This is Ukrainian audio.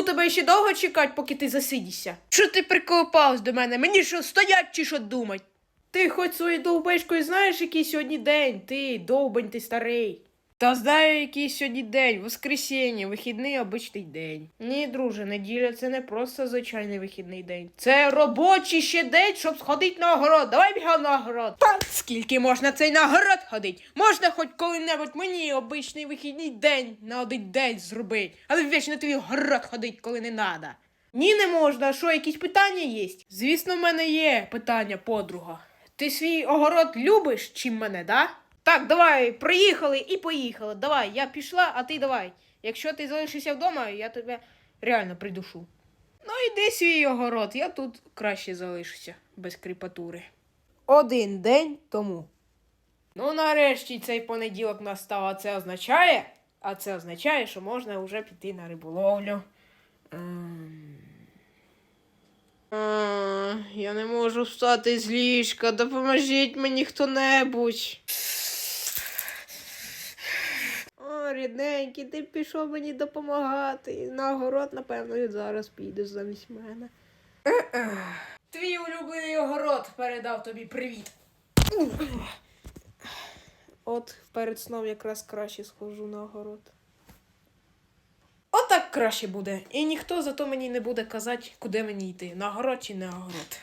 Ну, тебе ще довго чекать, поки ти засидішся. Що ти прикопався до мене? Мені що стоять чи що думать? Ти хоч своєю довбешкою знаєш, який сьогодні день? Ти, довбень, ти старий. Та знаю, який сьогодні день, воскресіння, вихідний обичний день. Ні, друже, неділя це не просто звичайний вихідний день. Це робочий ще день, щоб сходити на огород. Давай бігав на огород. Та скільки можна цей на огород ходить? Можна хоч коли-небудь мені обичний вихідний день на один день зробити, але вічно тобі в город ходить, коли не надо. Ні, не можна. А що, якісь питання є? Звісно, в мене є питання, подруга. Ти свій огород любиш, чим мене, да? Так, давай, приїхали і поїхали. Давай, я пішла, а ти давай. Якщо ти залишишся вдома, я тебе реально придушу. Ну, іди свій огород, я тут краще залишуся, без кріпатури. Один день тому. Ну, нарешті цей понеділок настав, а це означає. А це означає, що можна вже піти на риболовлю. Ем. А, я не можу встати з ліжка. Допоможіть мені хто-небудь. О, рідненький, ти пішов мені допомагати. На город, напевно, і зараз підеш замість мене. Твій улюблений огород передав тобі привіт. От перед сном якраз краще схожу на огород. Отак краще буде. І ніхто зато мені не буде казати, куди мені йти, на город чи не на огород.